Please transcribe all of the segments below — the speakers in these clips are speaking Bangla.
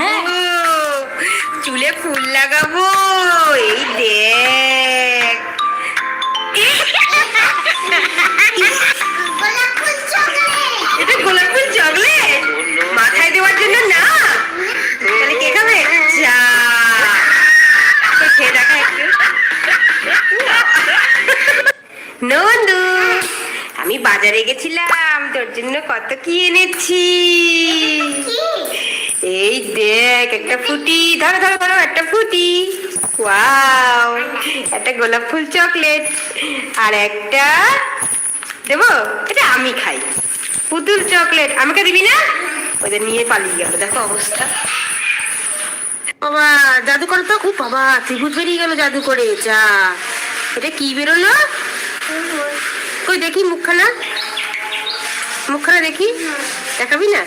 হ্যাঁ। চুলে ফুল লাগাবো এই দেখ। গোলাপ ফুল চকলেট এটা গোলাপ ফুল চকলেট? মাথায় দেওয়ার জন্য না? তাহলে কে খাবে চা খেয়ে দেখা একটু। নন্দু আমি বাজারে গেছিলাম তোর জন্য কত কি এনেছি? এই দেখ, একটা ফুটি। ধরো ধরো ধরো, একটা ফুটি। ওয়াও একটা গোলাপ ফুল চকলেট। আর একটা দেবো, এটা আমি খাই। পুতুল চকলেট। আমাকে দিবি না? ওদের নিয়ে পালিয়ে গেল, দেখো অবস্থা। বাবা, জাদু করে তো খুব, বাবা, ত্রিভুজ বেরিয়ে গেল জাদু করে, যা। এটা কি বেরোলো? কই, দেখি মুখখানা। মুখখানা দেখি। দেখাবি না?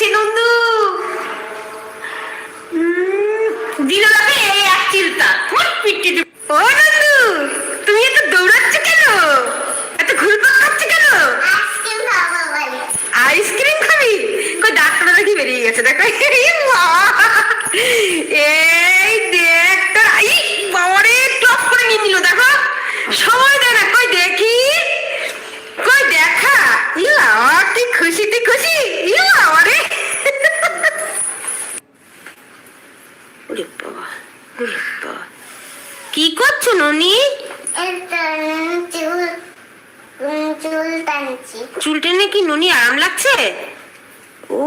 লাগছে নন্দু। দিল এই এক পিটি ও নন্দু তুমি এত দৌড়াচ্ছ কেন? এত ঘুরপাক খাচ্ছ কেন? আইসক্রিম খাব বলে। আইসক্রিম খাবি? কই ডাক্তার দেখি বেরিয়ে গেছে দেখো। এই মা! এই দেখ তোর আই বাবারে টপ করে নিয়ে নিল দেখো সময় দে না কই দেখি কই দেখা ইয়া কি খুশি তুই খুশি ইয়া বাবারে ওরে বাবা ওরে বাবা কি করছ ননি এটা চুল উম, চুল টানছি চুল টেনে কি ননি আরাম লাগছে ও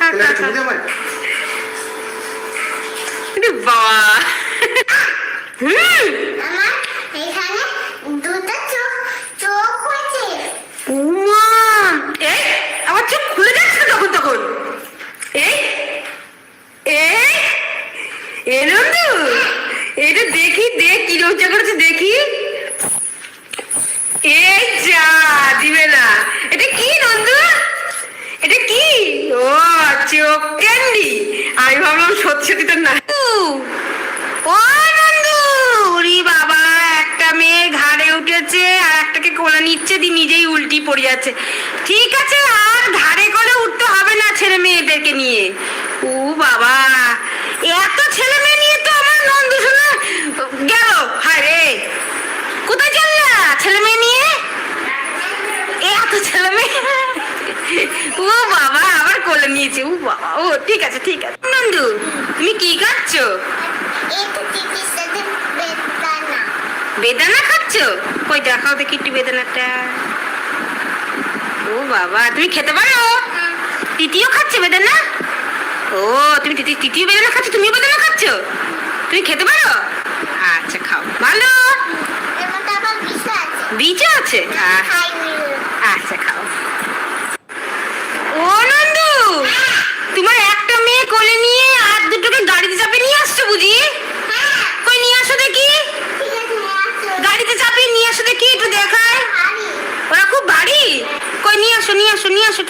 খা খা তাহলে খা একটা খা চুমুক দে আমায়। আরে বাবা হুম আমার এখানে দুটো চোখ চোখ হয়েছে উমা এই আমার চোখ খুলে যাচ্ছে তো তখন তখন এই এই এ নন্দু এটা দেখি দেখ কি লজ্জা করেছে দেখি এই যা দিবে না এটা কি নন্দু এটা কি ও চোখ ক্যান্ডি আমি ভাবলাম সত্যি সত্যি তো না ও নন্দু ওরে বাবা একটা মেয়ে ঘাড়ে উঠেছে আর একটাকে কোলে নিচ্ছে দি নিজেই উল্টি পড়ে যাচ্ছে। ঠিক আছে আর ঘাড়ে করে উঠতে হবে না ছেলে মেয়েদেরকে নিয়ে। ও বাবা এত ছেলে মেয়ে নিয়ে তো আমার নন্দু শোনা গেল। হায়রে কোথায় চললা ছেলে মেয়ে নিয়ে? এত ছেলে মেয়ে। ও বাবা আবার কোলে নিয়েছে। ও বাবা ও ঠিক আছে ঠিক আছে। নন্দু তুমি কি খাচ্ছ? বেদানা। বেদানা খাচ্ছ? কই দেখাও দেখি একটু বেদানাটা। ও বাবা তুমি খেতে পারো? তিতিও খাচ্ছে বেদানা? ও তুমি তিতি তৃতীয় বেদানা খাচ্ছ তুমিও বেদানা খাচ্ছ? তুমি খেতে পারো? আচ্ছা খাও। ভালো? বীজও আছে। আচ্ছা খাও ও নন্দু তোমার একটা মেয়ে কোলে নিয়ে আর দুটোকে গাড়িতে চাপে নিয়ে আসছো বুঝি হ্যাঁ কই নিয়ে আসো দেখি ঠিক আছে নিয়ে আসো গাড়িতে চাপিয়ে নিয়ে আসো দেখি একটু দেখায় আরে ওরা খুব ভারী কই নিয়ে আসো নিয়ে আসো নিয়ে আসো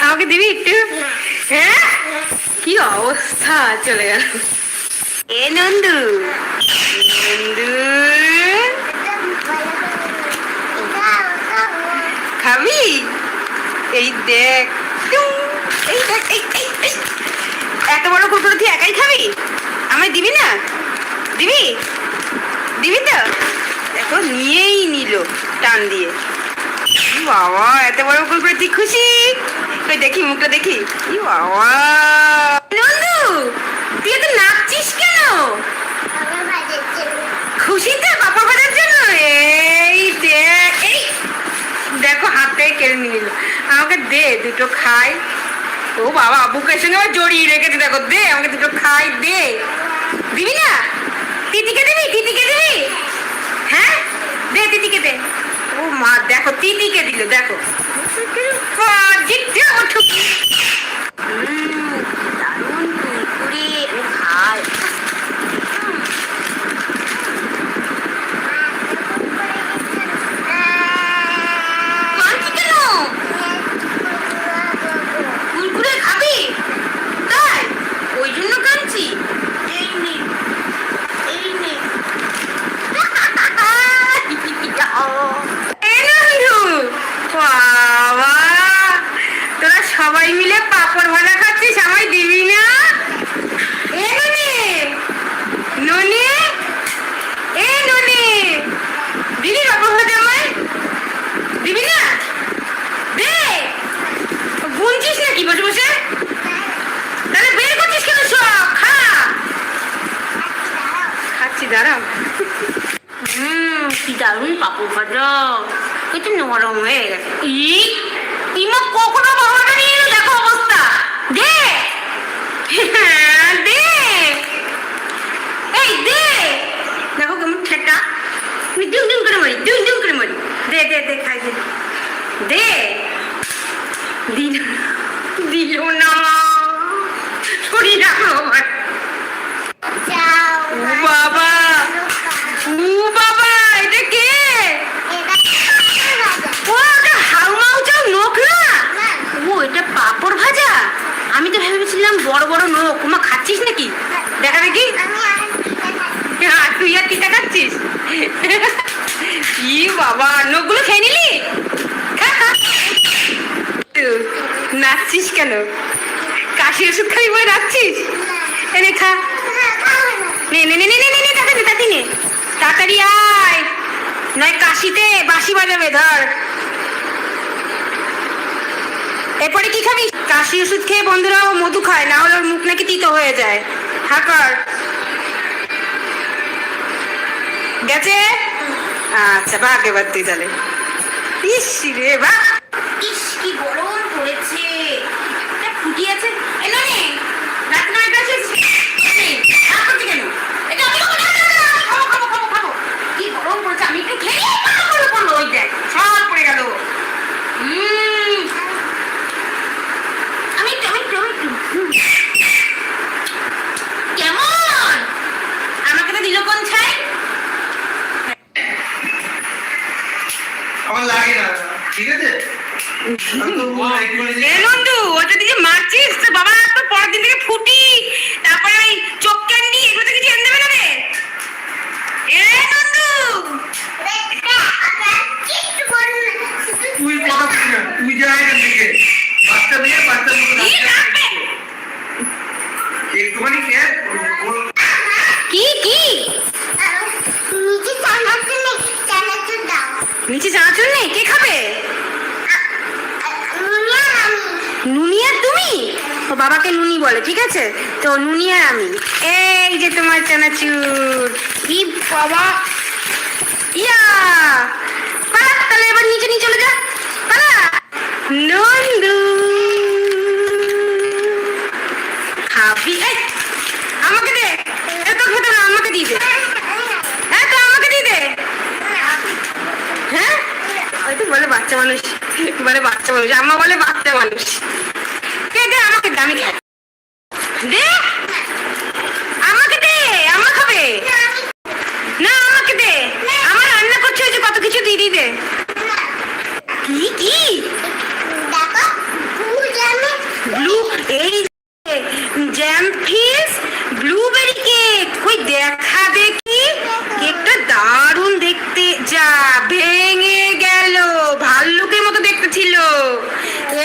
আমাকে দিবি একটু? হ্যাঁ? কি অবস্থা? চলে গেল। এ নন্দু। নন্দু। খাবি? এই দেখ। এই দেখ এই এই। এত বড় কুকুর তুই একাই খাবি? আমায় দিবি না? দিবি? দিবি তো? দেখো নিয়েই নিল টান দিয়ে। বাবা, এত বড় কুকুর তুই খুশি? কই দেখি, মুখটা দেখি। ই বাবা। নন্দু, তুই এত নাচছিস কেন? খুশিতে বাবা ভাজার জন্য? এই দেখ এই। দেখো হাতে কেড়ে নিয়ে নিল। আমাকে দে, দুটো খাই। ও বাবা বুকের সঙ্গে আবার জড়িয়ে রেখেছে, দেখো, দে, আমাকে দুটো খাই, দে। দিবি না? তিতিকে দিবি তিতিকে দিবি? দে দিদিকে দে। ও মা দেখো দিদিকে দিল দেখো। বাহ, জিততে ওঠো। উম, দারুণ কুরকুরে, ও খায়। কাঁদছি কেন কুরকুরে খাবি তাই ওই জন্য কাঁদছি এই নে এই নে এ নন্দু, বাবা তোরা সবাই মিলে পাপড় ভাজা খাচ্ছিস আমায় দিবি না এ ননি ননি এ ননি দিবি পাপড় ভাজা আমায় দিবি না দে গুনছিস নাকি বসে বসে তাহলে বের করছিস কেন সব খা খাচ্ছি দাঁড়াও। হুম কি দারুণ পাপড় ভাজা। একটু নরম হয়ে গেছে। ই ইমা কখনো বাবাটা নিয়ে দেখো অবস্থা। দে। হ্যাঁ, দে। এই দে। দেখো কেমন ঠেটা আমি ডিম ডিম করে মারি ডিম ডিম করে মারি। দে দে দে খাই দে। দে। দিল দিল না। সরি রাখো আবার ও বাবা ও বাবা এটা কে ও এটা হাউমাউ চাও নোক না ও এটা পাপড় ভাজা ভেবেছিলাম বড় বড় নোক মা খাচ্ছিস নাকি? দেখা দেখি হ্যাঁ, তুই আর টিকা খাচ্ছিস? ই বাবা নোকগুলো খেয়ে নিলি? খা। তুই নাচছিস কেন? কাশি ওষুধ খাবি বলে নাচছিস এনে খা। নে নে নে নে নে নে তাড়াতাড়ি। তাড়াতাড়ি আয়। নয় কাশিতে বাঁশি বাজাবে ধর। এরপরে কি খাবি? কাশি ওষুধ খেয়ে বন্ধুরা ও মধু খায়, না হলে ওর মুখ নাকি তিতো হয়ে যায়। হাকার। গেছে? আচ্ছা ভাগ এবার তুই তাহলে। ইস রে বাহ ইস, কি গরম পড়েছে এটা ফুটিয়েছে এ ননি রাত নয় কাছে কেন এটা আমি খাব না, না, না, আমি খাব খাব খাব খাব কি গরম পড়েছে আমি একটু খেয়ে পড়ল পড়ল পড়ল ওই দেখ সব পড়ে গেল উম, আমি একটু আমি একটু আমি একটু হুম। কেমন আমাকে তো দিল কোন ছাই আমার লাগে না ঠিক আছে আমি তো বলব একটুখানি যে- এ নন্দু ওটা দিকে মারছিস তো বাবা তো পরের দিন থেকে ফুটি তারপরে ওই চোখ ক্যান্ডি এগুলো থেকে কিছু এনে দেবে না রে এ নন্দু তুই কথা বলিস না, তুই যা এখান থেকে বাচ্চা মেয়ে বাচ্চা মতো কি নাচতে রাখবে? থাকবে। একটুখানি খেয়ে ওর- কি কি নিচে চানাচুর নেই চানাচুর দাও নিচে চানাচুর নেই কে খাবে? নুনি আর তুমি? ও বাবাকে নুনি বলে ঠিক আছে? তো নুনি আর আমি। এই যে তোমার চানাচুর। কি বাবা। ইয়া! পালা তাহলে এবার নিচে নিয়ে চলে যা। পালা। নন্দু। এই, আমাকে দে। এত খেতে আমাকে দিয়ে দে হ্যাঁ তো আমাকে দিয়ে দে হ্যাঁ হয়তো বলে বাচ্চা মানুষ, বলে বাচ্চা মানুষ, আম্মা বলে বাচ্চা মানুষ। কে দে আমাকে দামি খাই দে আমাকে দে আম্মা খাবে দেখা দেখি কেকটা দারুণ দেখতে যা ভেঙে গেল ভাল্লুকের মতো দেখতে ছিল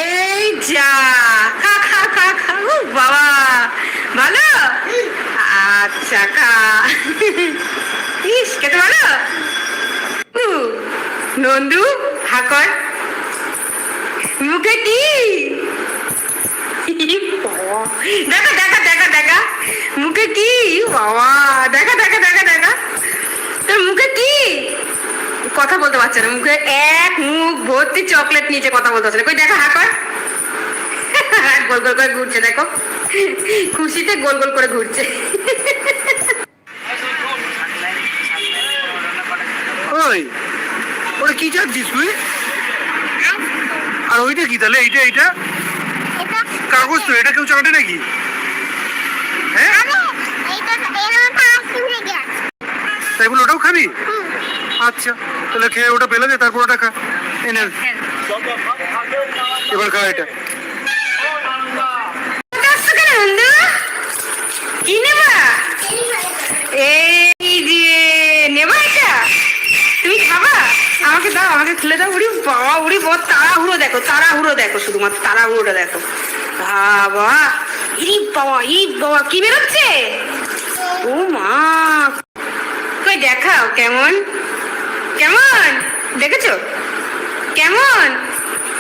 এই যা খা খা খা খা উ বাবা ভালো আচ্ছা খা। ইস, খেতে ভালো? নন্দু হাকর মুখে কি? দেখা দেখা দেখা দেখা। মুখে কি? বাবা, দেখা দেখা দেখা দেখা। তোর মুখে কি? কথা বলতে পারছে না। মুখে এক মুখ ভর্তি চকলেট নিচে কথা বলতে পারছে না। কই, দেখা হাঁকর গোল গোল করে ঘুরছে দেখো। খুশিতে গোল গোল করে ঘুরছে। ওই ওটা কি চাচ্ছিস তুই? আর ওইটা কি তাহলে? এইটা এইটা? কাগজ তো এটা কেউ চাটে নাকি? হ্যাঁ? তাই বলে ওটাও খাবি? আচ্ছা তাহলে খেয়ে ওটা ফেলে দে তারপর ওটা খা। এনে এবার খা এটা আসছো কেন নন্দু কি নেবা এই যে নেবা এটা তুমি খাবা আমাকে দাও আমাকে খুলে দাও উড়ি বাবা তাড়াহুড়ো দেখো তাড়াহুড়ো দেখো শুধুমাত্র, তাড়াহুড়োটা দেখো। বাবা, ই বাবা ই বাবা, কি বেরোচ্ছে? ও মা। কই দেখাও, কেমন? কেমন? দেখেছ? কেমন?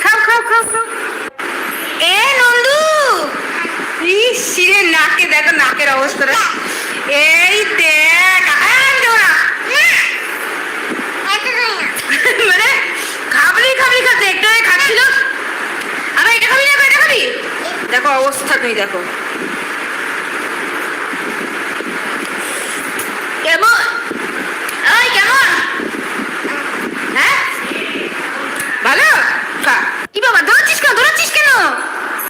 খাও খাও খাও খাও। এ নন্দু, ইস নাকে দেখো, নাকের অবস্থাটা এই দেখ আম দেবো না। এটা নয় না। মানে খাবলি খাবলি খাতে একটু আগে খাচ্ছিল আবার এটা খাবি না এটা খাবি দেখো অবস্থা তুমি দেখো।